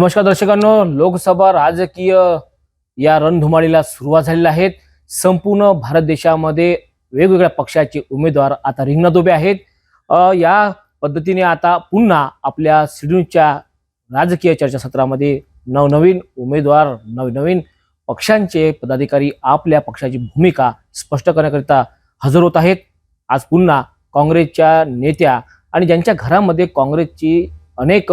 नमस्कार दर्शकांनो लोकसभा राजकीय या रणधुमाळीला सुरुवात झालेल्या आहेत संपूर्ण भारत देशामध्ये वेगवेगळ्या पक्षाचे उमेदवार आता रिंगणात उभे आहेत. या पद्धतीने आता पुन्हा आपल्या सिडनीच्या राजकीय चर्चासत्रामध्ये नवनवीन उमेदवार नवनवीन पक्षांचे पदाधिकारी आपल्या पक्षाची भूमिका स्पष्ट करण्याकरिता हजर होत आहेत. आज पुन्हा काँग्रेसच्या नेत्या आणि ज्यांच्या घरामध्ये काँग्रेसची अनेक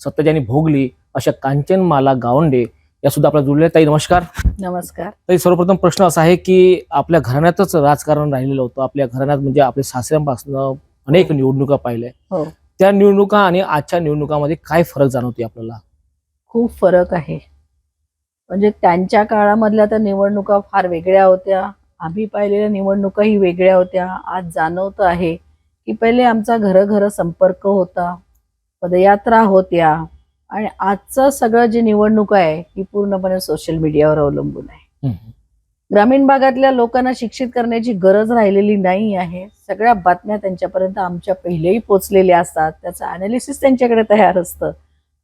सत्ता ज्यांनी भोगली अशा कांचनमाला गावंडे या सुद्धा आपल्या जुळल्या ताई नमस्कार. नमस्कार. ताई सर्वप्रथम प्रश्न असा आहे की आपल्या घराण्यातच राजकारण राहिलेलं होतं. आपल्या घराण्यात म्हणजे आपल्या सासऱ्यांपासून अनेक निवडणुका पाहिल्या. हो. त्या निवडणुका आणि आजच्या निवडणुकामध्ये काय फरक जाणवते आपल्याला? खूप फरक आहे. म्हणजे त्यांच्या काळामधल्या त्या निवडणुका फार वेगळ्या होत्या. आम्ही पाहिलेल्या निवडणुकाही वेगळ्या होत्या. आज जाणवतं आहे की पहिले आमचा घरघर संपर्क होता. पदयात्रा होत्या. आणि आजचं सगळं जे निवडणूक आहे ही पूर्णपणे सोशल मीडियावर अवलंबून आहे. ग्रामीण भागातल्या लोकांना शिक्षित करण्याची गरज राहिलेली नाही आहे. सगळ्या बातम्या त्यांच्यापर्यंत आमच्या पहिलेही पोचलेल्या असतात. त्याचं अनालिसिस त्यांच्याकडे तयार असतं.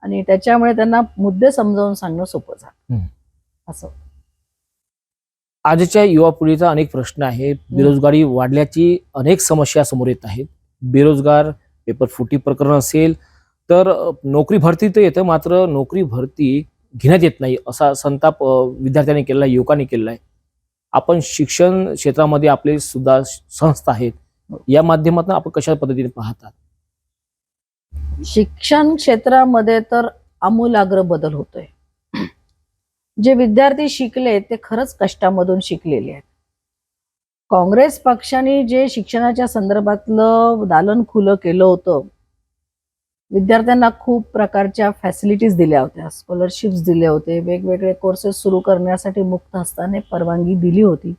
आणि त्याच्यामुळे त्यांना मुद्दे समजावून सांगणं सोपं झालं. असं. आजच्या युवा पिढीचा अनेक प्रश्न आहे बेरोजगारी वाढल्याची अनेक समस्या समोर येत आहेत. बेरोजगार पेपर फुटी प्रकरण असेल तर नोकरी भरती तर येतं मात्र नोकरी भरती घेण्यात येत नाही असा संताप विद्यार्थ्यांनी केलेला आहे युवकांनी केलेला आहे. आपण शिक्षण क्षेत्रामध्ये आपले सुद्धा संस्था आहेत या माध्यमातून आपण कशा पद्धतीने पाहतात? शिक्षण क्षेत्रामध्ये तर आमूलाग्र बदल होतोय. जे विद्यार्थी शिकले ते खरंच कष्टामधून शिकलेले आहेत. काँग्रेस पक्षाने जे शिक्षणाच्या संदर्भातलं दालन खुलं केलं होतं विद्यार्थ्यांना खूप प्रकारच्या फॅसिलिटीज दिल्या होत्या. स्कॉलरशिप्स दिले होते. वेगवेगळे कोर्सेस सुरू करण्यासाठी मुक्त हस्ताने परवानगी दिली होती.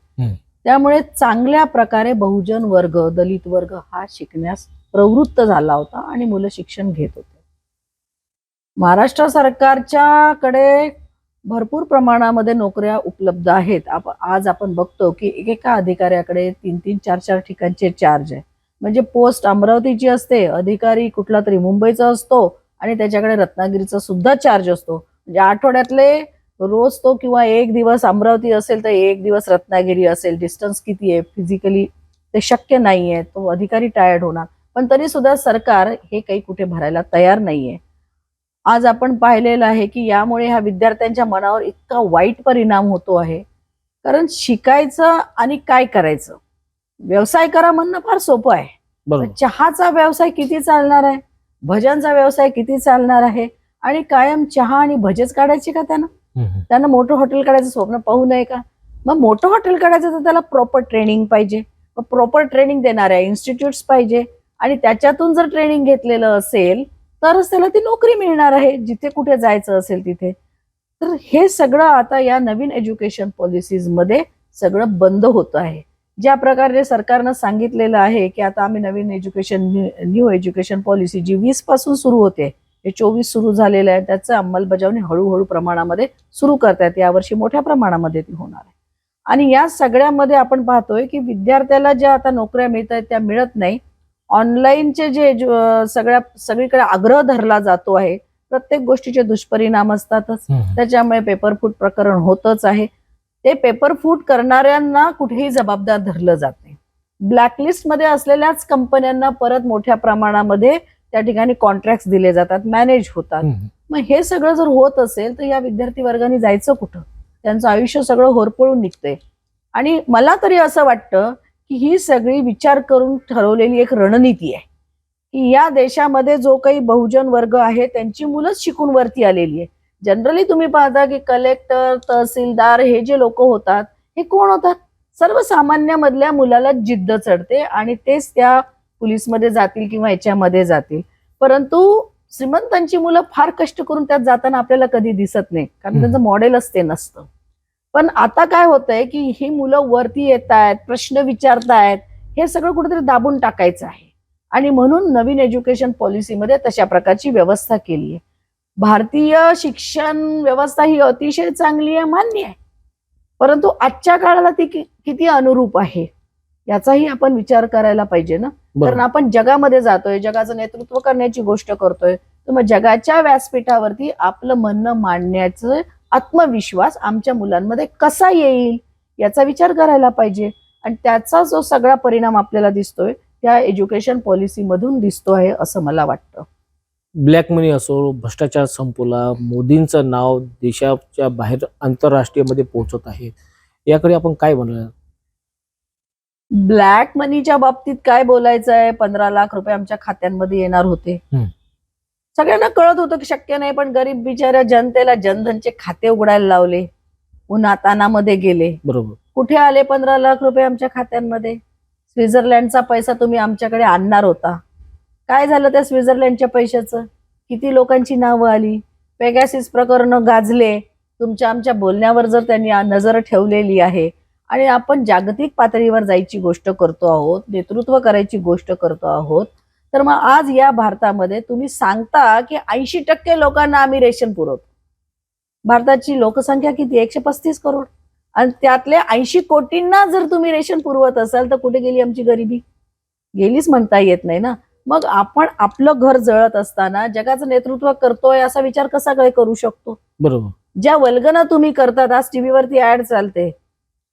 त्यामुळे चांगल्या प्रकारे बहुजन वर्ग दलित वर्ग हा शिकण्यास प्रवृत्त झाला होता आणि मुलं शिक्षण घेत होते. महाराष्ट्र सरकारच्याकडे भरपूर प्रमाणामध्ये नोकऱ्या उपलब्ध आहेत. आप आज आपण बघतो की एकेका अधिकाऱ्याकडे तीन तीन चार चार ठिकाणचे चार्ज आहे. म्हणजे पोस्ट अमरावतीची असते अधिकारी कुठला तरी मुंबईचा असतो आणि त्याच्याकडे रत्नागिरीचा सुद्धा चार्ज असतो. म्हणजे आठवड्यातले रोज तो किंवा एक दिवस अमरावती असेल तर एक दिवस रत्नागिरी असेल. डिस्टन्स किती आहे? फिजिकली ते शक्य नाही आहे तो अधिकारी टायर्ड होणार. पण तरी सुद्धा सरकार हे काही कुठे भरायला तयार नाहीये. आज आपण पाहिलेलं आहे की यामुळे ह्या विद्यार्थ्यांच्या मनावर इतका वाईट परिणाम होतो आहे. कारण शिकायचं आणि काय करायचं? व्यवसाय करा म्हणणं फार सोपं आहे. बरोबर. चहाचा व्यवसाय किती चालणार आहे? भजनचा व्यवसाय किती चालणार आहे? आणि कायम चहा आणि भजेच काढायचे का त्यांना. त्यांना मोठं हॉटेल काढायचं स्वप्न पाहू नये का? मग मोठं हॉटेल काढायचं तर त्याला प्रॉपर ट्रेनिंग पाहिजे. मग प्रॉपर ट्रेनिंग देणाऱ्या इन्स्टिट्यूट्स पाहिजे. आणि त्याच्यातून जर ट्रेनिंग घेतलेलं असेल तरच त्याला ती नोकरी मिळणार आहे जिथे कुठे जायचं असेल तिथे. तर हे सगळं आता या नवीन एज्युकेशन पॉलिसीजमध्ये सगळं बंद होत आहे. ज्या प्रकारे सरकारनं सांगितलेलं आहे की आता आम्ही नवीन एज्युकेशन न्यू एज्युकेशन पॉलिसी जी वीसपासून सुरू होते हे चोवीस सुरू झालेलं आहे त्याचं अंमलबजावणी हळूहळू प्रमाणामध्ये सुरू करतायत. यावर्षी मोठ्या प्रमाणामध्ये ती होणार आहे. आणि या सगळ्यामध्ये आपण पाहतोय की विद्यार्थ्याला ज्या आता नोकऱ्या मिळत आहेत त्या मिळत नाही. ऑनलाईनचे जे सगळ्या सगळीकडे आग्रह धरला जातो आहे. प्रत्येक गोष्टीचे दुष्परिणाम असतातच. त्याच्यामुळे पेपर फूट प्रकरण होतच आहे. ते पेपर फूट करणाऱ्यांना कुठेही जबाबदार धरलं जात नाही. ब्लॅकलिस्टमध्ये असलेल्याच कंपन्यांना परत मोठ्या प्रमाणामध्ये त्या ठिकाणी कॉन्ट्रॅक्ट दिले जातात मॅनेज होतात. मग हे सगळं जर होत असेल तर या विद्यार्थी वर्गाने जायचं कुठं? त्यांचं आयुष्य सगळं होरपळून निघतंय. आणि मला तरी असं वाटतं की ही सगळी विचार करून ठरवलेली एक रणनीती आहे. की या देशामध्ये जो काही बहुजन वर्ग आहे त्यांची मुलंच शिकून वरती आलेली आहे. जनरली तुम्ही पाहता की कलेक्टर तहसीलदार हे जे लोक होतात हे कोण होतात? सर्वसामान्य मधल्या मुलाला जिद्द चढते आणि तेच त्या पोलीसमध्ये जातील किंवा याच्यामध्ये जातील. परंतु श्रीमंतांची मुलं फार कष्ट करून त्यात जाताना आपल्याला कधी दिसत नाही कारण. त्यांचं मॉडेलच ते नसतं. पण आता काय होतंय की ही मुलं वरती येत आहेत प्रश्न विचारतायत हे सगळं कुठेतरी दाबून टाकायचं आहे. आणि म्हणून नवीन एज्युकेशन पॉलिसीमध्ये तशा प्रकारची व्यवस्था केली आहे भारतीय शिक्षण व्यवस्था ही अतिशय चांगली आहे मान्य आहे. परंतु आजच्या काळाला ती कि- किती अनुरूप आहे? याचाही आपण विचार करायला पाहिजे ना? कारण आपण जगामध्ये जातोय जगाचं नेतृत्व करण्याची गोष्ट करतोय तर मग जगाच्या व्यासपीठावरती आपलं म्हणणं मांडण्याचं आत्मविश्वास आमच्या मुलांमध्ये कसा येईल याचा विचार करायला पाहिजे. आणि त्याचा जो सगळा परिणाम आपल्याला दिसतोय त्या एज्युकेशन पॉलिसीमधून दिसतो आहे असं मला वाटतं. ब्लॅक मनी असो भ्रष्टाचार संपवला मोदींचं नाव देशाच्या बाहेर आंतरराष्ट्रीयमध्ये पोहोचत आहे याकडे आपण काय म्हणूया ब्लॅक मनीच्या बाबतीत काय बोलायचं आहे पंधरा लाख रुपये आमच्या खात्यांमध्ये येणार होते. सगळ्यांना कळत होतं की शक्य नाही पण गरीब बिचाऱ्या जनतेला जनधनचे खाते उघडायला लावले. उन्हातानामध्ये गेले. बरोबर. कुठे आले पंधरा लाख रुपये आमच्या खात्यांमध्ये? स्वित्झर्लंडचा पैसा तुम्ही आमच्याकडे आणणार होता. काय झालं त्या स्वित्झर्लंडच्या पैशाचं? किती लोकांची नावं आली? पेगॅसिस प्रकरण गाजले. तुमच्या आमच्या बोलण्यावर जर त्यांनी नजर ठेवलेली आहे आणि आपण जागतिक पातळीवर जायची गोष्ट करतो आहोत नेतृत्व करायची गोष्ट करतो आहोत तर मग आज या भारतामध्ये तुम्ही सांगता की ऐंशी टक्के लोकांना आम्ही रेशन पुरवतो. भारताची लोकसंख्या किती? एकशे पस्तीस करोड. आणि त्यातल्या ऐंशी कोटींना जर तुम्ही रेशन पुरवत असाल तर कुठे गेली आमची गरिबी? गेलीच म्हणता येत नाही ना. मग आपण आपलं घर जळत असताना जगाचं नेतृत्व करतोय असा विचार कसा काय करू शकतो? बरोबर. ज्या वल्गना तुम्ही करतात आज टीव्हीवरती ऍड चालते.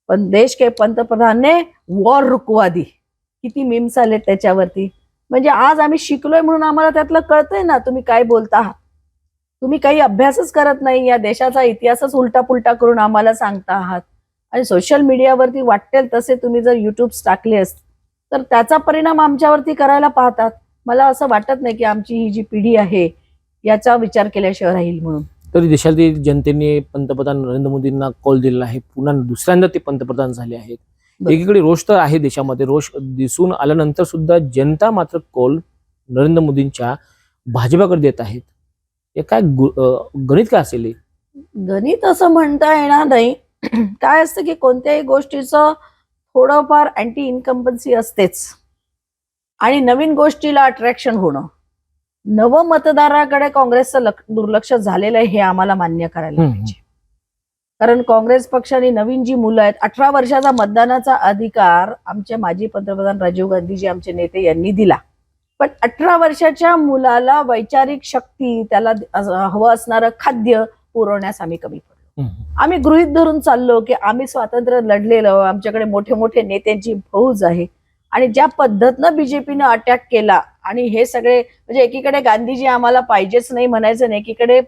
पण देश के पंतप्रधान ने वॉर रुकवा दी. किती मीम्स आले त्याच्यावरती. म्हणजे आज आम्ही शिकलोय म्हणून आम्हाला त्यातलं कळतंय ना तुम्ही काय बोलता. आहात तुम्ही काही अभ्यासच करत नाही या देशाचा इतिहासच उलटा पुलटा करून आम्हाला सांगता आहात. आणि सोशल मीडियावरती वाटेल तसे तुम्ही जर युट्यूब टाकले असते तर त्याचा परिणाम आमच्यावरती करायला पाहतात. मला असं वाटत नाही की आमची ही जी पिढी आहे याचा विचार केल्याशिवाय राहील म्हणून. तरी देशातील जनतेने पंतप्रधान नरेंद्र मोदींना कॉल दिलेला आहे. पुन्हा दुसऱ्यांदा ते पंतप्रधान झाले आहेत. एकीकडे रोष तर आहे देशामध्ये. रोष दिसून आल्यानंतर सुद्धा जनता मात्र कॉल नरेंद्र मोदींच्या भाजपाकडे देत आहेत. हे काय गणित काय असेल? गणित असं म्हणता येणार नाही. काय असतं की कोणत्याही गोष्टीचं थोडंफार अँटी इन्कम्पन्सी असतेच. आणि नवीन गोष्टीला अट्रॅक्शन होणं नव मतदाराकडे काँग्रेसचं लक- दुर्लक्ष झालेलं आहे हे आम्हाला मान्य करायला. पाहिजे कारण काँग्रेस पक्षाने नवीन जी मुलं आहेत अठरा वर्षाचा मतदानाचा अधिकार आमचे माजी पंतप्रधान राजीव गांधीजी आमचे नेते यांनी दिला पण अठरा वर्षाच्या मुलाला वैचारिक शक्ती त्याला हवं असणारं खाद्य पुरवण्यास आम्ही कमी पडलो. आम्ही गृहित धरून चाललो की आम्ही स्वातंत्र्य लढलेलो आमच्याकडे मोठे मोठे नेत्यांची फौज आहे आणि ज्या पद्धतीनं बीजेपीनं अटॅक केला आणि हे सगळे म्हणजे एकीकडे गांधीजी आम्हाला पाहिजेच नाही म्हणायचं आणि एकीकडे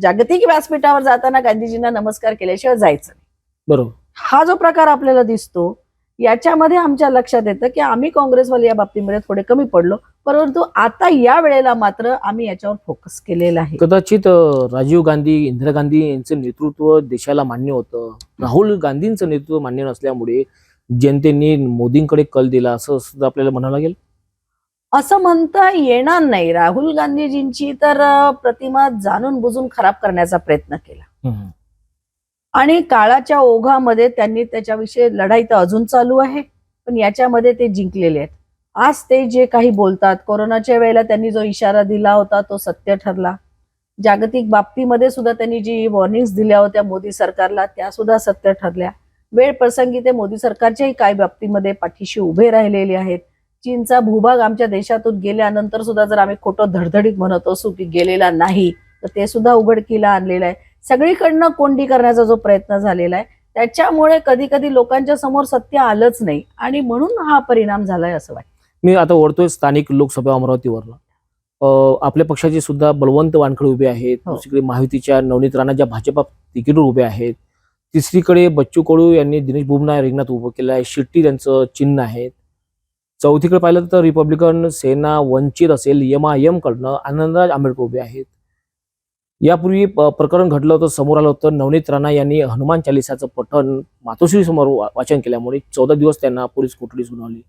जागतिक व्यासपीठावर जाताना गांधीजींना नमस्कार केल्याशिवाय जायचं नाही. बरोबर. हा जो प्रकार आपल्याला दिसतो याच्यामध्ये आमच्या लक्षात येतं की आम्ही काँग्रेसवाले या बाबतीमध्ये थोडे कमी पडलो परंतु आता या वेळेला मात्र आम्ही याच्यावर फोकस केलेला आहे. कदाचित राजीव गांधी इंदिरा गांधी यांचं नेतृत्व देशाला मान्य होतं. राहुल गांधींचं नेतृत्व मान्य नसल्यामुळे जनतेने मोदींकडे कल दिला असं सुद्धा आपल्याला म्हणावं लागेल? असं म्हणता येणार नाही. राहुल गांधीजींची तर प्रतिमा जाणून बुजून खराब करण्याचा प्रयत्न केला. आणि काळाच्या ओघामध्ये त्यांनी त्याच्याविषयी लढाई तर अजून चालू आहे पण याच्यामध्ये ते जिंकलेले आहेत. आज ते जे काही बोलतात कोरोनाच्या वेळेला त्यांनी जो इशारा दिला होता तो सत्य ठरला. जागतिक बाबतीमध्ये सुद्धा त्यांनी जी वॉर्निंग्स दिल्या होत्या मोदी सरकारला त्या सुद्धा सत्य ठरल्या. वेळ प्रसंगी ते मोदी सरकारच्याही काही बाबतीमध्ये पाठीशी उभे राहिलेले आहेत? चीनचा भूभाग आमच्या देशातून गेल्यानंतर सुद्धा जर आम्ही खोटं धडधडीत म्हणत असू की गेलेला नाही तर ते सुद्धा उघडकीला आणलेलं आहे. सगळीकडनं कोंडी करण्याचा जो प्रयत्न झालेला आहे त्याच्यामुळे कधी कधी लोकांच्या समोर सत्य आलंच नाही. आणि म्हणून हा परिणाम झालाय असं वाटतं. मी आता ओढतोय स्थानिक लोकसभा अमरावतीवरला अं, आपल्या पक्षाचे सुद्धा बलवंत वानखडे उभे आहेत. हो. महायुतीच्या नवनीत राणा ज्या भाजपा तिकीटवर उभे आहेत तिसरीकडे बच्चू कडू यांनी दिनेश बुबना रिंगणात उभं केलं आहे. शिट्टी त्यांचं चिन्ह आहे. चौथीकडे पाहिलं तर रिपब्लिकन सेना वंचित असेल यम आय एम कडनं आनंदराज आंबेडकर उभे आहेत. यापूर्वी प्रकरण घडलं होतं समोर आलं होतं. नवनीत राणा यांनी हनुमान चालिसाचं पठण मातोश्री समोर वाचन केल्यामुळे चौदा दिवस त्यांना पोलीस कोठडी सुनावली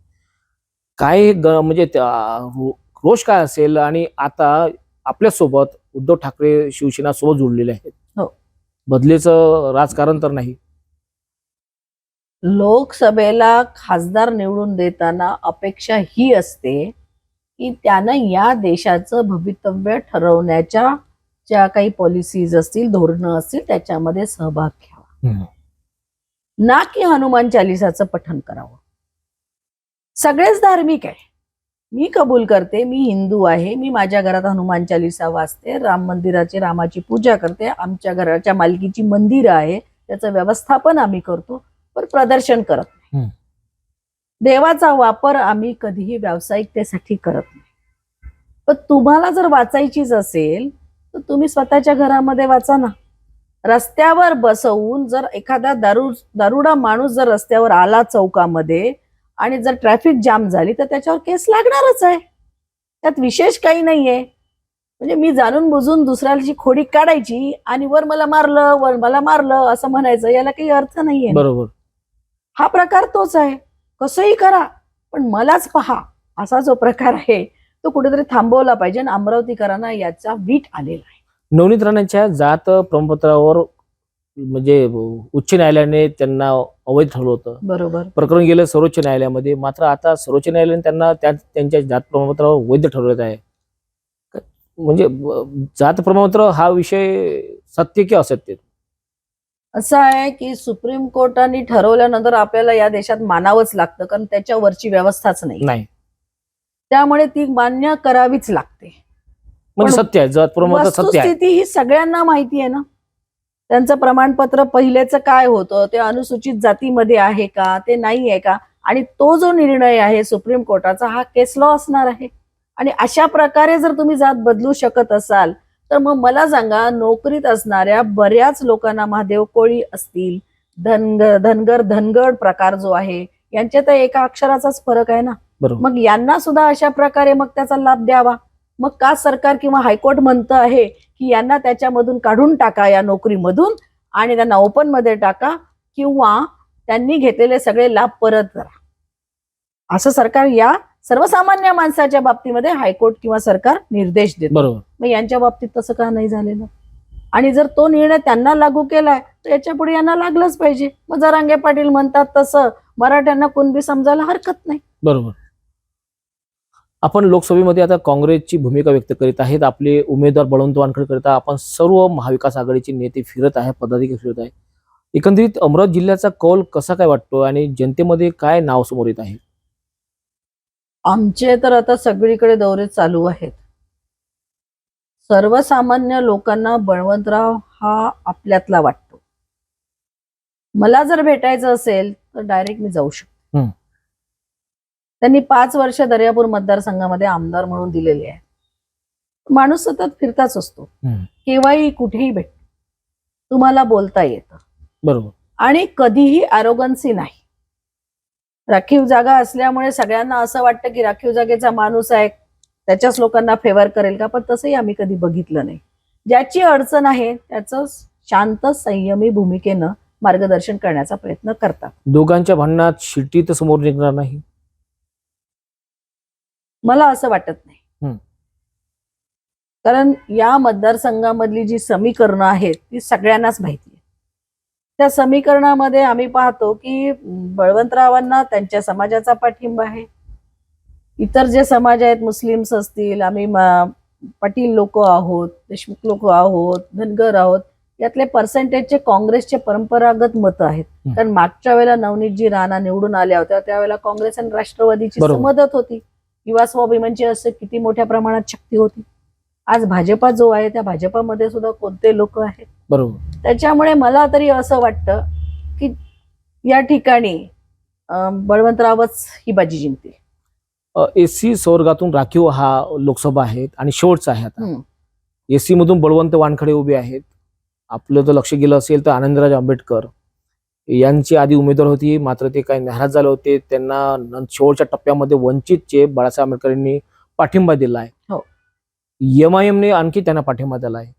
काय ग- म्हणजे रोष काय असेल आणि आता आपल्यासोबत उद्धव ठाकरे शिवसेना सोबत जुळलेले आहेत? बदलेचं राजकारण तर नाही. लोकसभेला खासदार निवडून देताना अपेक्षा ही असते की त्यानं या देशाचं भवितव्य ठरवण्याच्या ज्या काही पॉलिसीज असतील धोरणं असतील त्याच्यामध्ये सहभाग घ्यावा. ना की हनुमान चालिसाचं पठण करावं. सगळेच धार्मिक आहे. मी कबूल करते मी हिंदू आहे मी माझ्या घरात हनुमान चालिसा वाचते राम मंदिराची रामाची पूजा करते आमच्या घराच्या मालकीची मंदिरं आहे त्याचं व्यवस्थापन आम्ही करतो पण प्रदर्शन करत नाही. देवाचा वापर आम्ही कधीही व्यावसायिकतेसाठी करत नाही. पण तुम्हाला जर वाचायचीच असेल तर तुम्ही स्वतःच्या घरामध्ये वाचा ना. रस्त्यावर बसवून जर एखादा दारू दारुडा माणूस जर रस्त्यावर आला चौकामध्ये आणि जर ट्रॅफिक जाम झाली तर त्याच्यावर केस लागणारच आहे. त्यात विशेष काही नाहीये. म्हणजे मी जाणून बुजून दुसऱ्याची खोडी काढायची आणि वर मला मारलं वर मला मारलं असं म्हणायचं याला काही अर्थ नाहीये. बरोबर. हा प्रकार तोच आहे. कसंही करा पण मलाच पहा असा जो प्रकार आहे तो कुठेतरी थांबवला पाहिजे आणि अमरावतीकरांना याचा वीट आलेला आहे. नवनीत राणांच्या जात प्रमाणपत्रावर म्हणजे उच्च न्यायालयाने त्यांना अवैध ठरवलं होतं. बरोबर. प्रकरण गेलं सर्वोच्च न्यायालयामध्ये. मात्र आता सर्वोच्च न्यायालयाने त्यांना त्या त्यांच्या जात प्रमाणपत्रावर वैध ठरवण्यात आहे. म्हणजे जात प्रमाणपत्र हा विषय सत्य की असत्य? असं आहे की सुप्रीम कोर्टाने ठरवल्यानंतर आपल्याला या देशात मानावंच लागतं कारण त्याच्यावरची व्यवस्थाच नाही. नाही. त्यामुळे ती मान्य करावीच लागते. म्हणजे सत्य आहे. जात प्रमाणपत्र सत्य ही सगळ्यांना माहिती आहे ना? त्यांचं प्रमाणपत्र पहिलेच काय होतं? ते अनुसूचित जातीमध्ये आहे का? ते नाही आहे का? आणि तो जो निर्णय आहे सुप्रीम कोर्टाचा हा केस लॉ असणार आहे. आणि अशा प्रकारे जर तुम्ही जात बदलू शकत असाल तर मग मला सांगा नोकरीत असणाऱ्या बऱ्याच लोकांना महादेव कोळी असतील. धनगर धनगर धनगड प्रकार जो आहे यांच्या तर एका अक्षराचाच फरक आहे ना? मग यांना सुद्धा अशा प्रकारे मग त्याचा लाभ द्यावा. मग का सरकार किंवा हायकोर्ट म्हणतं आहे की यांना त्याच्यामधून काढून टाका या नोकरीमधून आणि त्यांना ओपनमध्ये टाका किंवा त्यांनी घेतलेले सगळे लाभ परत करा. असं सरकार या सर्वसामान्य माणसाच्या बाबतीमध्ये हायकोर्ट किंवा सरकार निर्देश देत. बरोबर. मग यांच्या बाबतीत तसं का नाही झालेलं? आणि जर तो निर्णय त्यांना लागू केलाय तर याच्यापुढे यांना लागलंच पाहिजे. मग जरांगे पाटील म्हणतात तसं मराठ्यांना कुणबी समजायला हरकत नाही. बरोबर. आपण लोकसभेमध्ये आता काँग्रेसची भूमिका व्यक्त करीत आहेत. आपले उमेदवार बळवंत वानखडकरिता आपण सर्व महाविकास आघाडीचे नेते फिरत आहे पदाधिकारी फिरत आहे. एकंदरीत अमरावती जिल्ह्याचा कौल कसा काय वाटतो आणि जनतेमध्ये काय नाव समोर येत आहे? आमचे तर आता सगळीकडे दौरे चालू आहेत. सर्वसामान्य लोकांना बळवंतराव हा आपल्यातला वाटतो. मला जर भेटायचं असेल तर डायरेक्ट मी जाऊ शकतो. त्यांनी पाच वर्ष दर्यापूर मतदारसंघामध्ये आमदार म्हणून दिलेले आहे. माणूस सतत फिरताच असतो. केव्हाही कुठेही भेटतो तुम्हाला बोलता येतं. बरोबर. आणि कधीही आरोगन्सी नाही. राखीव जागा असल्यामुळे सगळ्यांना असं वाटतं की राखीव जागेचा माणूस आहे. त्याच्याच लोकांना फेवर करेल का? पण तसंही आम्ही कधी बघितलं नाही. ज्याची अडचण आहे त्याचं शांत संयमी भूमिकेनं मार्गदर्शन करण्याचा प्रयत्न करतात. दोघांच्या भांडणात शिट्टी तर समोर निघणार नाही. मला असं वाटत नाही. कारण या मतदारसंघामधली जी समीकरणं आहेत ती सगळ्यांनाच माहिती आहे त्या समीकरणामध्ये आम्ही पाहतो की बळवंतरावांना त्यांच्या समाजाचा पाठिंबा आहे इतर जे समाज आहेत मुस्लिम्स असतील आम्ही पाटील लोक आहोत देशमुख लोक आहोत धनगर आहोत यातले पर्सेंटेजचे काँग्रेसचे परंपरागत मतं आहेत. कारण मागच्या वेळेला नवनीतजी राणा निवडून आल्या होत्या त्यावेळेला काँग्रेस आणि राष्ट्रवादीची. मदत होती युवा स्वाभिमानची असं किती मोठ्या प्रमाणात शक्ती होती. आज भाजपा जो आहे त्या भाजपामध्ये सुद्धा कोणते लोक आहेत? बरोबर. त्याच्यामुळे मला तरी असं वाटतं की या ठिकाणी बळवंतरावच ही बाजी जिंकते एसी संवर्गातून राखीव हा लोकसभा आहे आणि शेवटचा आहे आता. एसी मधून बळवंत वानखडे उभे आहेत. आपलं जर लक्ष गेलं असेल तर आनंदराज आंबेडकर यांची आधी उमेदवार होती मात्र ते काही नाराज झाले होते. त्यांना शेवटच्या टप्प्यामध्ये वंचितचे बाळासाहेब आंबेडकर यांनी पाठिंबा दिला आहे. एम आय एमने आणखी त्यांना पाठिंबा दिला आहे.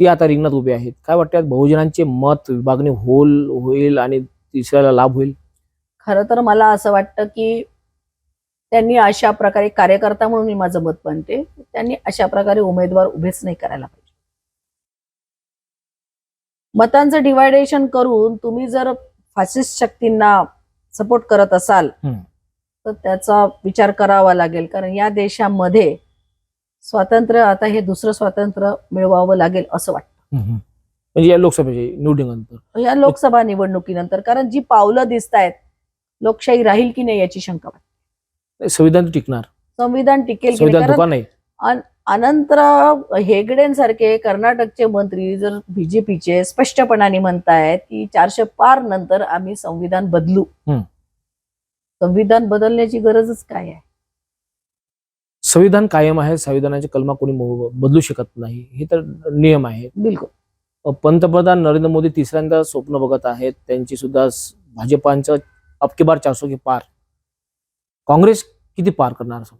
ती आता रिंगणात उभे आहेत. काय वाटतं बहुजनांचे मत विभागणी होल होईल आणि तिसऱ्याला लाभ होईल? खरं तर मला असं वाटतं की त्यांनी अशा प्रकारे कार्यकर्ता म्हणून मी माझं मत मानते. त्यांनी अशा प्रकारे उमेदवार उभेच नाही करायला पाहिजे. मतांचं डिवायडेशन करून तुम्ही जर फासिस्ट शक्तींना सपोर्ट करत असाल. तर त्याचा विचार करावा लागेल. कारण या देशामध्ये स्वातंत्र्य आता हे दुसरं स्वातंत्र्य मिळवावं लागेल असं वाटतं. म्हणजे या लोकसभेचे निवडणुकीनंतर या लोकसभा निवडणुकीनंतर. कारण जी पावलं दिसत आहेत लोकशाही राहील की नाही याची शंका वाटते. संविधान टिकणार. संविधान टिकेल कारण अनंतराव हेगडेंसारखे कर्नाटकचे मंत्री जर बीजेपीचे स्पष्टपणाने म्हणतायत की चारशे पार नंतर आम्ही संविधान बदलू. संविधान बदलण्याची गरजच काय आहे? संविधान कायम आहे संविधानाची कलमा कोणी बदलू शकत नाही हे तर नियम आहे. बिलकुल. पंतप्रधान नरेंद्र मोदी तिसऱ्यांदा स्वप्न बघत आहेत त्यांची सुद्धा भाजपांचं अबकी बार चारसो की पार. काँग्रेस किती पार करणार? असं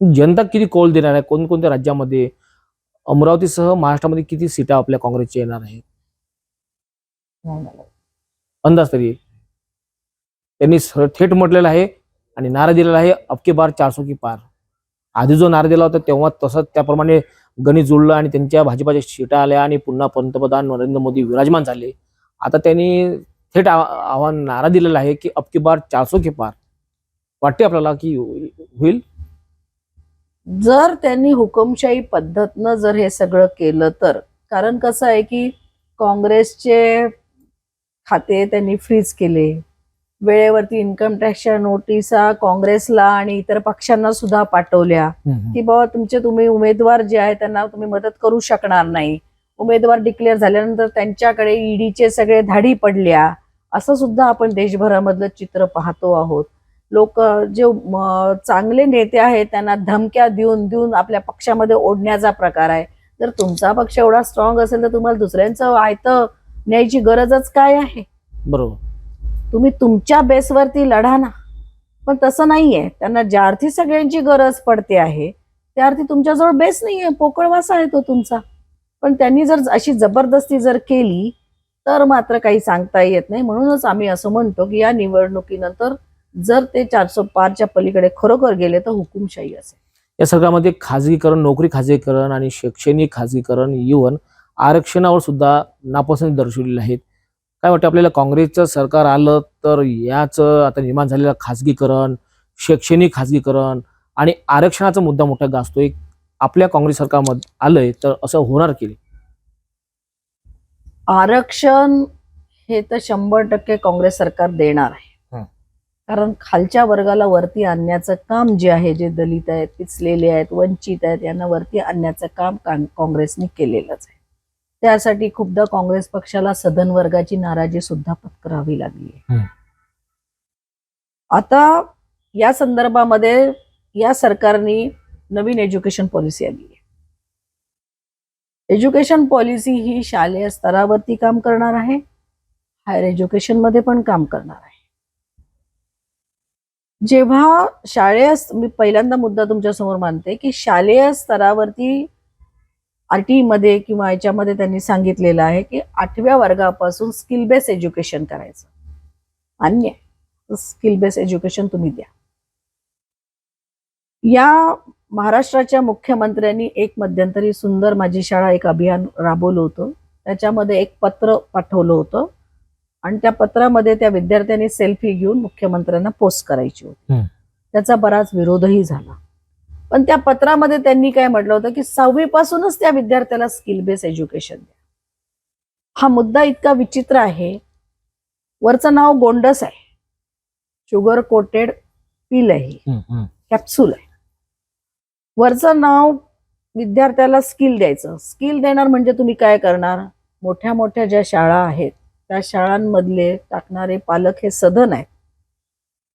जनता किती कौल देणार आहे? कोणकोणत्या राज्यामध्ये अमरावतीसह महाराष्ट्रामध्ये किती सीटा आपल्या काँग्रेसच्या येणार आहेत? अंदाज तरी त्यांनी थेट म्हटलेलं आहे आणि नारा दिलेला आहे अबके बार चारसो की पार. आधी जो नारा दिला होता तेव्हा तसंच त्याप्रमाणे गणित जुळलं आणि त्यांच्या भाजपाच्या सीटा आल्या आणि पुन्हा पंतप्रधान नरेंद्र मोदी विराजमान झाले. आता त्यांनी थेट आव्हान नारा दिलेला आहे की अबकी बार चारसो की पार. वाटते आपल्याला की होईल? जर त्यांनी हुकुमशाही पद्धतनं जर हे सगळं केलं तर कारण कसं आहे की काँग्रेसचे खाते त्यांनी फ्रीज केले. वेळेवरती इन्कम टॅक्सच्या नोटिसा काँग्रेसला आणि इतर पक्षांना सुद्धा पाठवल्या. की बाबा तुमचे तुम्ही उमेदवार जे आहे त्यांना तुम्ही मदत करू शकणार नाही. उमेदवार डिक्लेअर झाल्यानंतर त्यांच्याकडे ईडीचे सगळे धाडी पडल्या. असं सुद्धा आपण देशभरामधलं चित्र पाहतो आहोत. लोक जे चांगले नेते आहेत त्यांना धमक्या देऊन देऊन आपल्या पक्षामध्ये ओढण्याचा प्रकार आहे. जर तुमचा पक्ष एवढा स्ट्रॉंग असेल तर तुम्हाला दुसऱ्यांचं आयतं न्यायची गरजच काय आहे? बरोबर. तुम्ही तुमच्या बेसवरती लढा ना. पण तसं नाहीये. त्यांना ज्या अर्थी सगळ्यांची गरज पडते आहे त्या अर्थी तुमच्याजवळ बेस नाहीये. पोकळवासा आहे तो तुमचा. पण त्यांनी जर अशी जबरदस्ती जर केली तर मात्र काही सांगता येत नाही. म्हणूनच आम्ही असं म्हणतो की या निवडणुकीनंतर जर ते चारशे पारच्या पलीकडे खरोखर गेले तर हुकुमशाही असेल या सगळ्यामध्ये खाजगीकरण नोकरी खाजगीकरण आणि शैक्षणिक खाजगीकरण इव्हन आरक्षणावर सुद्धा नापसंती दर्शवलेली आहेत काय वाटतं आपल्याला काँग्रेसचं सरकार आलं तर याच आता निर्माण झालेलं खाजगीकरण शैक्षणिक खाजगीकरण आणि आरक्षणाचा मुद्दा मोठा गाजतोय आपल्या काँग्रेस सरकारमध्ये आलंय तर असं होणार की? आरक्षण हे तर शंभर टक्के काँग्रेस सरकार देणार आहे. कारण खालच्या वर्गाला वरती आणण्याचं काम जे आहे जे दलित आहेत पिचलेले आहेत वंचित आहेत यांना वरती आणण्याचं काम काँग्रेसने केलेलंच आहे. त्यासाठी खूपदा काँग्रेस पक्षाला सदन वर्गाची नाराजी सुद्धा पत्करावी लागली आहे. आता या संदर्भामध्ये या सरकारने नवीन एज्युकेशन पॉलिसी आली आहे. एज्युकेशन पॉलिसी ही शालेय स्तरावरती काम करणार आहे. हायर एज्युकेशनमध्ये पण काम करणार आहे. जेव्हा शालेय मी पहिल्यांदा मुद्दा तुमच्यासमोर मानते की शालेय स्तरावरती आरटी मध्ये किंवा याच्यामध्ये त्यांनी सांगितलेलं आहे की आठव्या वर्गापासून स्किल बेस एज्युकेशन करायचं. मान्य स्किल बेस एज्युकेशन तुम्ही द्या. या महाराष्ट्राच्या मुख्यमंत्र्यांनी एक मध्यंतरी सुंदर माझी शाळा एक अभियान राबवलं होतं. त्याच्यामध्ये एक पत्र पाठवलं होतं. आणि त्या पत्रामध्ये त्या विद्यार्थ्यांनी सेल्फी घेऊन मुख्यमंत्र्यांना पोस्ट करायची होती. त्याचा बराच विरोधही झाला. पण त्या पत्रामध्ये त्यांनी काय म्हटलं होतं की सहावीपासूनच त्या विद्यार्थ्याला स्किल बेस एज्युकेशन द्या. हा मुद्दा इतका विचित्र आहे. वरचं नाव गोंडस आहे. शुगर कोटेड पिल आहे कॅप्सूल आहे. वरचं नाव विद्यार्थ्याला स्किल द्यायचं. स्किल देणार म्हणजे तुम्ही काय करणार? मोठ्या मोठ्या ज्या शाळा आहेत त्या शाळांमधले टाकणारे पालक हे सदन आहेत.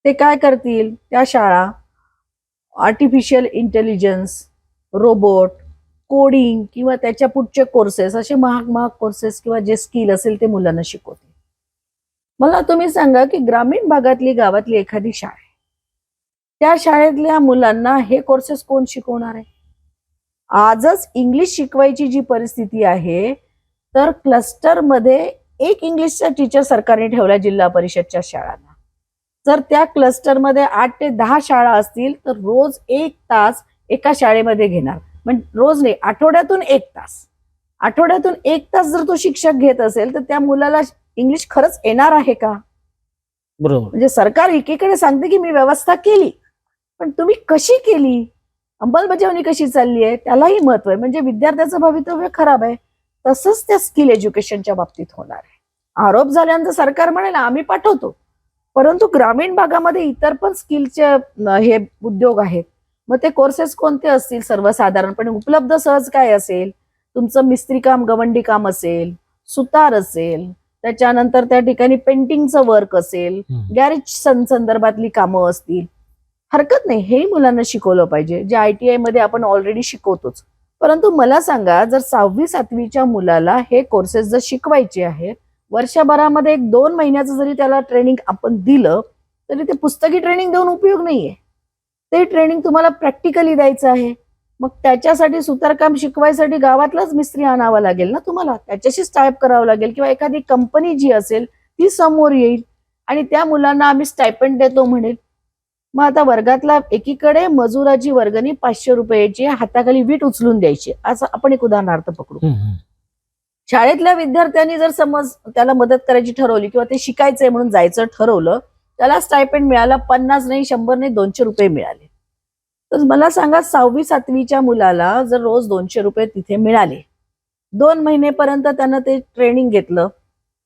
ते काय करतील? त्या शाळा आर्टिफिशियल इंटेलिजन्स रोबोट कोडिंग किंवा त्याच्या पुढचे कोर्सेस असे महाग महाग कोर्सेस किंवा जे स्किल असेल ते मुलांना शिकवतील. मला तुम्ही सांगा की ग्रामीण भागातली गावातली एखादी शाळा आहे. त्या शाळेतल्या मुलांना हे कोर्सेस कोण शिकवणार आहे? आजच इंग्लिश शिकवायची जी परिस्थिती आहे तर क्लस्टरमध्ये एक इंग्लिशचा टीचर सरकारने ठेवला जिल्हा परिषदच्या शाळांना. जर त्या क्लस्टरमध्ये आठ ते दहा शाळा असतील तर रोज एक तास एका शाळेमध्ये घेणार. म्हणजे रोज नाही आठवड्यातून एक तास. आठवड्यातून एक तास जर तो शिक्षक घेत असेल तर त्या मुलाला इंग्लिश खरंच येणार आहे का? बरोबर. म्हणजे सरकार एकीकडे सांगते की मी व्यवस्था केली पण तुम्ही कशी केली? अंमलबजावणी कशी चालली आहे? त्यालाही महत्त्व आहे. म्हणजे विद्यार्थ्याचं भवितव्य खराब आहे. तसंच त्या स्किल एज्युकेशनच्या बाबतीत होणार आहे. आरोप झाल्यानंतर सरकार म्हणेल आम्ही पाठवतो. परंतु ग्रामीण भागामध्ये इतर पण स्किलचे हे उद्योग आहेत. मग ते कोर्सेस कोणते असतील? सर्वसाधारणपणे उपलब्ध सहज काय असेल? तुमचं मिस्त्री काम गवंडी काम असेल सुतार असेल त्याच्यानंतर त्या ठिकाणी पेंटिंगचं वर्क असेल. गॅरेज संदर्भातली कामं असतील. हरकत नाही हेही मुलांना शिकवलं पाहिजे. जे आय टी आयमध्ये आपण ऑलरेडी शिकवतोच. परंतु मला सांगा जर सहावी सातवीच्या मुलाला हे कोर्सेस जर शिकवायचे आहेत वर्षभरामध्ये एक दोन महिन्याचं जरी त्याला ट्रेनिंग आपण दिलं तरी ते पुस्तकी ट्रेनिंग देऊन उपयोग नाहीये. ते ट्रेनिंग तुम्हाला प्रॅक्टिकली द्यायचं आहे. मग त्याच्यासाठी सुतारकाम शिकवायसाठी गावातलाच मिस्त्री आणावा लागेल ना तुम्हाला? त्याच्याशीच टाईप करावं लागेल किंवा एखादी कंपनी जी असेल ती समोर येईल आणि त्या मुलांना आम्ही स्टायपंड देतो म्हणेल. मग आता वर्गातला एकीकडे मजुराची वर्गणी पाचशे रुपयाची हाताखाली वीट उचलून द्यायची असं आपण एक उदाहरणार्थ पकडू. शाळेतल्या विद्यार्थ्यांनी जर समज त्याला मदत करायची ठरवली किंवा ते शिकायचंय म्हणून जायचं ठरवलं त्याला स्टायपेंड मिळाला पन्नास नाही शंभर नाही दोनशे रुपये मिळाले. तर मला सांगा सहावी सातवीच्या मुलाला जर रोज दोनशे रुपये तिथे मिळाले दोन महिनेपर्यंत त्यानं ते ट्रेनिंग घेतलं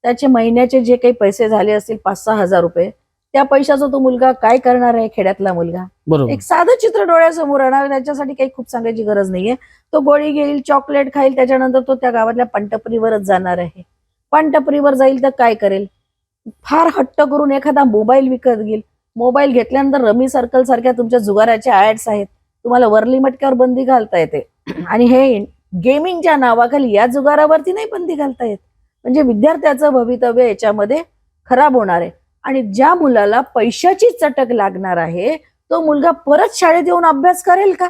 त्याचे महिन्याचे जे काही पैसे झाले असतील पाच सहा हजार रुपये त्या पैशाचा तो मुलगा काय करणार आहे खेड्यातला मुलगा? एक साधं चित्र डोळ्यासमोर आणणार त्याच्यासाठी काही खूप सांगायची गरज नाहीये. तो गोळी घेईल चॉकलेट खाईल त्याच्यानंतर तो त्या गावातल्या पंटपरीवरच जाणार आहे. पंटपरीवर जाईल तर काय करेल? फार हट्ट करून एखादा मोबाईल विकत घेईल. मोबाईल घेतल्यानंतर रमी सर्कल सारख्या तुमच्या जुगाराच्या ऍड्स आहेत. तुम्हाला वरली मटक्यावर बंदी घालता येते. आणि हे गेमिंगच्या नावाखाली या जुगारावरती नाही बंदी घालता येत. म्हणजे विद्यार्थ्याचं भवितव्य याच्यामध्ये खराब होणार आहे. आणि ज्या मुलाला पैशाची चटक लागणार आहे तो मुलगा परत शाळेत येऊन अभ्यास करेल का?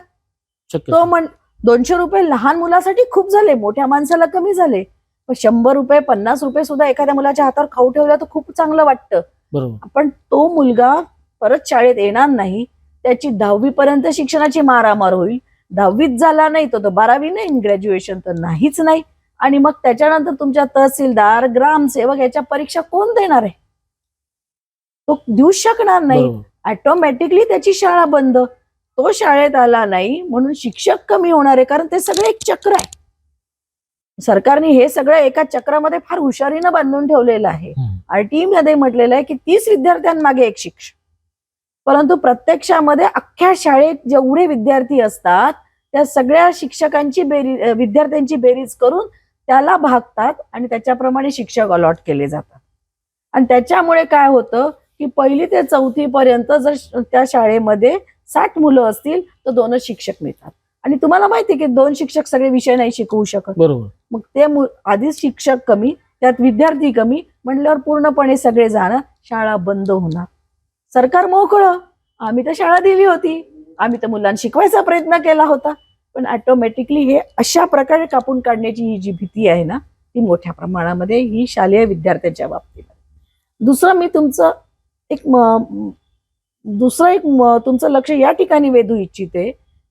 तो म्हण दोनशे रुपये लहान मुलासाठी खूप झाले मोठ्या माणसाला कमी झाले. पण शंभर रुपये पन्नास रुपये सुद्धा एखाद्या मुलाच्या हातावर खाऊ ठेवला तर खूप चांगलं वाटतं. बरोबर. पण तो मुलगा परत शाळेत येणार नाही त्याची दहावी पर्यंत शिक्षणाची मारामार होईल. दहावीत झाला नाही तो तर बारावी नाही ग्रॅज्युएशन तर नाहीच नाही. आणि मग त्याच्यानंतर तुमच्या तहसीलदार ग्रामसेवक याच्या परीक्षा कोण देणार आहे? तो देऊच शकणार नाही. ऑटोमॅटिकली त्याची शाळा बंद. तो शाळेत आला नाही म्हणून शिक्षक कमी होणार आहे कारण ते सगळं एक चक्र आहे. सरकारने हे सगळं एका चक्रामध्ये फार हुशारीनं बांधून ठेवलेलं आहे. आरटीई मध्ये म्हटलेलं आहे की तीस विद्यार्थ्यांमागे एक शिक्षक. परंतु प्रत्यक्षामध्ये अख्ख्या शाळेत जेवढे विद्यार्थी असतात त्या सगळ्या शिक्षकांची बेरीज अं, विद्यार्थ्यांची बेरीज करून त्याला भागतात आणि त्याच्याप्रमाणे शिक्षक अलॉट केले जातात. आणि त्याच्यामुळे काय होतं की पहिली ते चौथी पर्यंत जर त्या शाळेमध्ये साठ मुलं असतील तर दोनच शिक्षक मिळतात. आणि तुम्हाला माहिती की दोन शिक्षक सगळे विषय नाही शिकवू शकत. बरोबर. मग ते आधीच शिक्षक कमी त्यात विद्यार्थी कमी म्हणल्यावर पूर्णपणे सगळे जाणं शाळा बंद होणार. सरकार मोकळं. आम्ही तर शाळा दिली होती. आम्ही तर मुलांना शिकवायचा प्रयत्न केला होता. पण ऑटोमॅटिकली हे अशा प्रकारे कापून काढण्याची ही जी भीती आहे ना ती मोठ्या प्रमाणामध्ये ही शालेय विद्यार्थ्यांच्या बाबतीत. दुसरं मी तुमचं एक दुसरं एक तुमचं लक्ष या ठिकाणी वेधू इच्छिते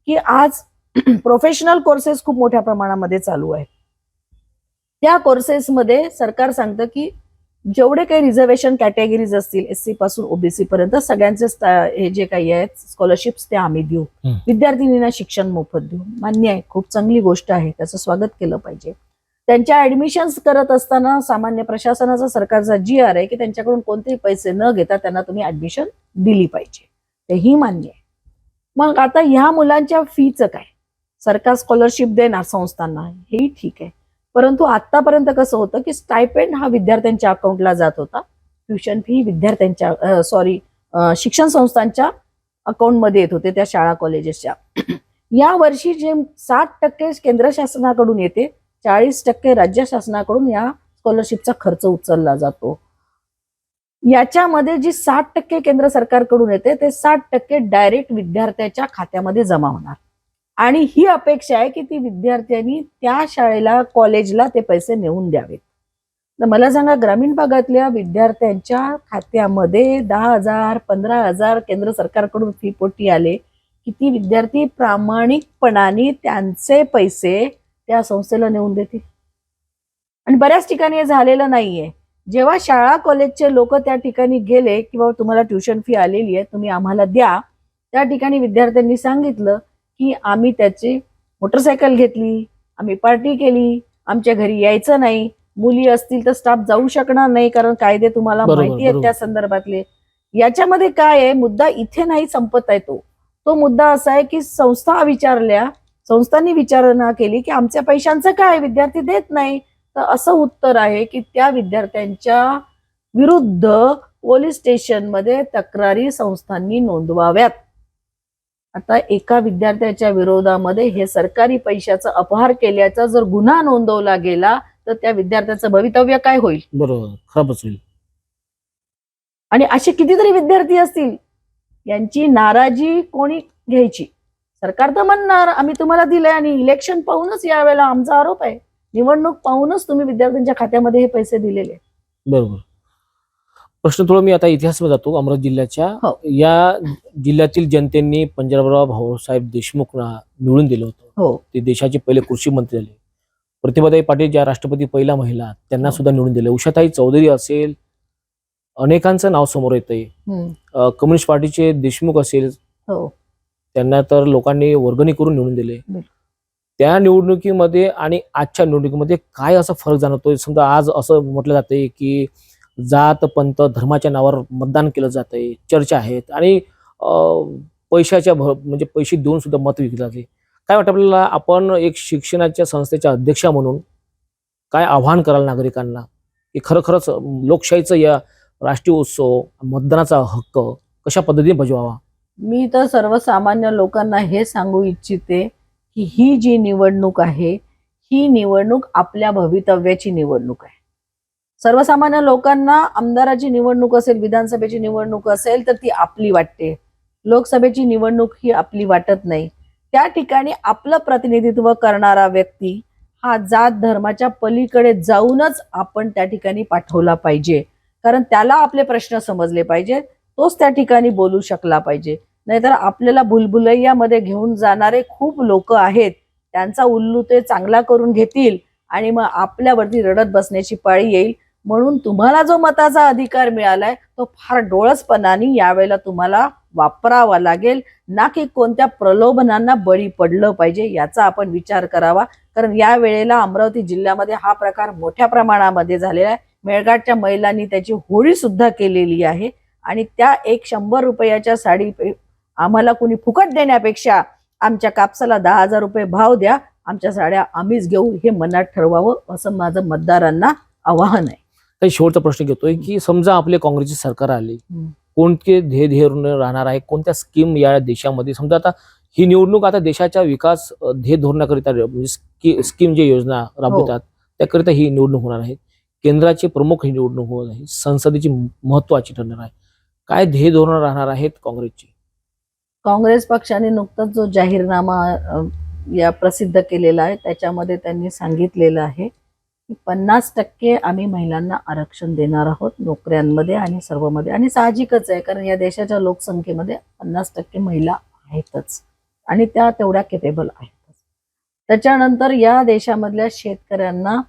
की आज प्रोफेशनल कोर्सेस खूप मोठ्या प्रमाणामध्ये चालू आहेत. त्या कोर्सेसमध्ये सरकार सांगतं की जेवढे काही रिझर्वेशन कॅटेगरीज असतील एस सी पासून ओबीसी पर्यंत सगळ्यांचे हे जे काही आहेत स्कॉलरशिप्स ते आम्ही देऊ. विद्यार्थिनींना शिक्षण मोफत देऊ. मान्य आहे खूप चांगली गोष्ट आहे. त्याचं स्वागत केलं पाहिजे. त्यांच्या ऍडमिशन्स करत असताना सामान्य प्रशासनाचा सरकारचा जी आर आहे की त्यांच्याकडून कोणतेही पैसे न घेता त्यांना तुम्ही ऍडमिशन दिली पाहिजे. तेही मान्य आहे. मग आता ह्या मुलांच्या फीचं काय? सरकार स्कॉलरशिप देणार संस्थांना हेही ठीक आहे. परंतु आतापर्यंत कसं होतं की स्टायपेंड हा विद्यार्थ्यांच्या अकाउंटला जात होता. ट्युशन फी विद्यार्थ्यांच्या सॉरी शिक्षण संस्थांच्या अकाउंटमध्ये येत होते त्या शाळा कॉलेजेसच्या या वर्षी जे साठ टक्के केंद्र शासनाकडून येते चाळीस टक्के राज्य शासनाकडून या स्कॉलरशिपचा खर्च उचलला जातो. याच्यामध्ये जी साठ टक्के केंद्र सरकारकडून येते ते साठ टक्के डायरेक्ट विद्यार्थ्याच्या खात्यामध्ये जमा होणार. आणि ही अपेक्षा आहे की ती विद्यार्थ्यांनी त्या शाळेला कॉलेजला ते पैसे नेऊन द्यावेत. तर मला सांगा ग्रामीण भागातल्या विद्यार्थ्यांच्या खात्यामध्ये दहा हजार पंधरा हजार केंद्र सरकारकडून फी पोटी आले किती विद्यार्थी प्रामाणिकपणाने त्यांचे पैसे त्या संस्थेला नेऊन देतील. आणि बऱ्याच ठिकाणी हे झालेलं नाहीये. जेव्हा शाळा कॉलेजचे लोक त्या ठिकाणी गेले किंवा तुम्हाला ट्युशन फी आलेली आहे तुम्ही आम्हाला द्या. त्या ठिकाणी विद्यार्थ्यांनी सांगितलं की आम्ही त्याची मोटरसायकल घेतली आम्ही पार्टी केली आमच्या घरी यायचं नाही. मुली असतील तर स्टाफ जाऊ शकणार नाही कारण कायदे तुम्हाला माहिती आहेत. त्या संदर्भातले. याच्यामध्ये काय आहे? मुद्दा इथे नाही संपत आहे तो. तो मुद्दा असा आहे की संस्था विचारल्या संस्थांनी विचारणा केली की आमच्या पैशांचं काय? विद्यार्थी देत नाही. तर असं उत्तर आहे की त्या विद्यार्थ्यांच्या विरुद्ध पोलीस स्टेशनमध्ये तक्रारी संस्थांनी नोंदवाव्यात. आता एका विद्यार्थ्याच्या विरोधामध्ये हे सरकारी पैशाचा अपहार केल्याचा जर गुन्हा नोंदवला गेला तर त्या विद्यार्थ्याचं भवितव्य काय होईल? बरोबर. खराबच होईल. आणि असे कितीतरी विद्यार्थी असतील यांची नाराजी कोणी घ्यायची? सरकार तर म्हणणार आम्ही तुम्हाला दिलंय आणि इलेक्शन पाहूनच यावेळेला आमचा आरोप आहे. निवडणूक पाहूनच तुम्ही विद्यार्थ्यांच्या खात्यामध्ये हे पैसे दिलेले. बरोबर. प्रश्न थोडं मी आता इतिहासमध्ये जातो अमरावती जिल्ह्याच्या. हो. या जिल्ह्यातील जनतेने पंजाबराव भाऊसाहेब देशमुखना निवडून दिलं होतं. हो. ते देशाचे पहिले कृषी मंत्री झाले. प्रतिभाताई पाटील ज्या राष्ट्रपती पहिल्या महिला त्यांना हो. सुद्धा निवडून दिले. उषाताई चौधरी असेल अनेकांचं नाव समोर. अं, कम्युनिस्ट पार्टीचे देशमुख असेल हो. त्यांना तर लोकांनी वर्गणी करून निवडून दिले. त्या निवडणुकीमध्ये आणि आजच्या निवडणुकीमध्ये काय असा फरक जाणवतोय? समजा आज असं म्हटलं जातंय की जात पंत धर्माच्या नावावर मतदान केलं जातंय चर्चा आहेत आणि पैशाच्या भ- म्हणजे पैसे देऊन सुद्धा मत विकले जाते. काय वाटतं आपल्याला? आपण एक शिक्षणाच्या संस्थेच्या अध्यक्षा म्हणून काय आव्हान कराल नागरिकांना? की खरं खरंच लोकशाहीचं या राष्ट्रीय उत्सव मतदानाचा हक्क कशा पद्धतीने बजवावा? मी तर सर्वसामान्य लोकांना हे सांगू इच्छिते की ही जी निवडणूक आहे ही निवडणूक आपल्या भवितव्याची निवडणूक आहे. सर्वसामान्य लोकांना आमदाराची निवडणूक असेल विधानसभेची निवडणूक असेल तर ती आपली वाटते. लोकसभेची निवडणूक ही आपली वाटत नाही. त्या ठिकाणी आपलं प्रतिनिधित्व करणारा व्यक्ती हा जात धर्माच्या पलीकडे जाऊनच आपण त्या ठिकाणी पाठवला पाहिजे. कारण त्याला आपले प्रश्न समजले पाहिजे तोच त्या ठिकाणी बोलू शकला पाहिजे. नाहीतर आपल्याला भुलभुलैयामध्ये घेऊन जाणारे खूप लोक आहेत त्यांचा उल्लू ते चांगला करून घेतील आणि मग आपल्यावरती रडत बसण्याची पाळी येईल. म्हणून तुम्हाला जो मताचा अधिकार मिळालाय तो फार डोळसपणाने यावेळेला तुम्हाला वापरावा लागेल. ना की कोणत्या प्रलोभनांना बळी पडलं पाहिजे याचा आपण विचार करावा. कारण या वेळेला अमरावती जिल्ह्यामध्ये हा प्रकार मोठ्या प्रमाणामध्ये झालेला आहे. मेळघाटच्या महिलांनी त्याची होळी सुद्धा केलेली आहे. आणि त्या एक शंभर रुपयाच्या साडी आम्हाला कुणी फुकट देण्यापेक्षा आमच्या कापसाला दहा हजार रुपये भाव द्या आमच्या साड्या आम्हीच घेऊ हे मनात ठरवावं असं माझं मतदारांना आवाहन आहे. काही शेवटचा प्रश्न घेतोय की समजा आपले काँग्रेसची सरकार आली. कोणते ध्येय धोरण राहणार आहे कोणत्या स्कीम या देशामध्ये समजा आता ही निवडणूक आता देशाच्या विकास ध्येय धोरणाकरिता म्हणजे स्की- स्कीम जे योजना राबवतात त्याकरिता ही निवडणूक होणार आहे. केंद्राची प्रमुख ही निवडणूक होणार आहे. संसदेची महत्वाची ठरणार आहे. काय ध्येय धोरण राहणार आहेत काँग्रेसची? काँग्रेस पक्षाने नुकताच जो जाहीरनामा या प्रसिद्ध केलेला आहे त्याच्यामध्ये त्यांनी सांगितलेलं आहे की पन्नास टक्के आम्ही महिलांना आरक्षण देणार आहोत नोकऱ्यांमध्ये आणि सर्वमध्ये. आणि साहजिकच आहे कारण या देशाच्या लोकसंख्येमध्ये पन्नास टक्के महिला आहेतच. आणि त्या तेवढ्या केपेबल आहेतच. त्याच्यानंतर या देशामधल्या शेतकऱ्यांना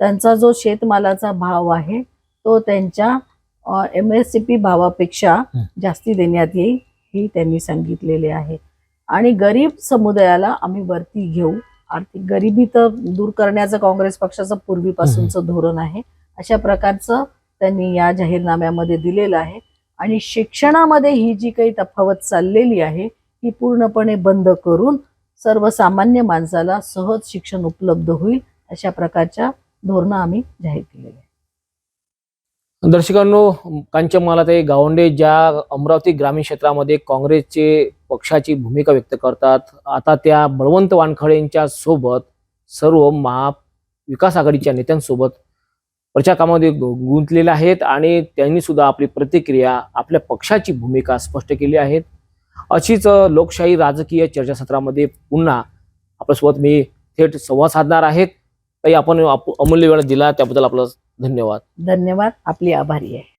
त्यांचा जो शेतमालाचा भाव आहे तो त्यांच्या एम एस सी पी भावापेक्षा जास्ती देण्यात येईल हे त्यांनी सांगितलेले आहे. आणि गरीब समुदायाला आम्ही वरती घेऊ. आर्थिक गरिबी तर दूर करण्याचं काँग्रेस पक्षाचं पूर्वीपासूनचं धोरण आहे. अशा प्रकारचं त्यांनी या जाहीरनाम्यामध्ये दिलेलं आहे. आणि शिक्षणामध्ये ही जी काही तफावत चाललेली आहे ती पूर्णपणे बंद करून सर्वसामान्य माणसाला सहज शिक्षण उपलब्ध होईल अशा प्रकारच्या धोरणं आम्ही जाहीर केलेली आहे दर्शकांनो कांचनमालाताई गावंडे ज्या अमरावती ग्रामीण क्षेत्रामध्ये काँग्रेसचे पक्षाची भूमिका व्यक्त करतात आता त्या बळवंत वानखडेंच्या सोबत सर्व महा विकास आघाडीच्या नेत्यांसोबत प्रचार कामामध्ये गु- गुंतलेल्या आहेत आणि त्यांनी सुद्धा आपली प्रतिक्रिया आपल्या पक्षाची भूमिका स्पष्ट केली आहे अशीच लोकशाही राजकीय चर्चासत्रामध्ये पुन्हा आपल्यासोबत मी थेट संवाद साधणार आहेत काही आपण आप- अमूल्य वेळ दिला त्याबद्दल आपलं धन्यवाद. धन्यवाद. आपली आभारी आहे.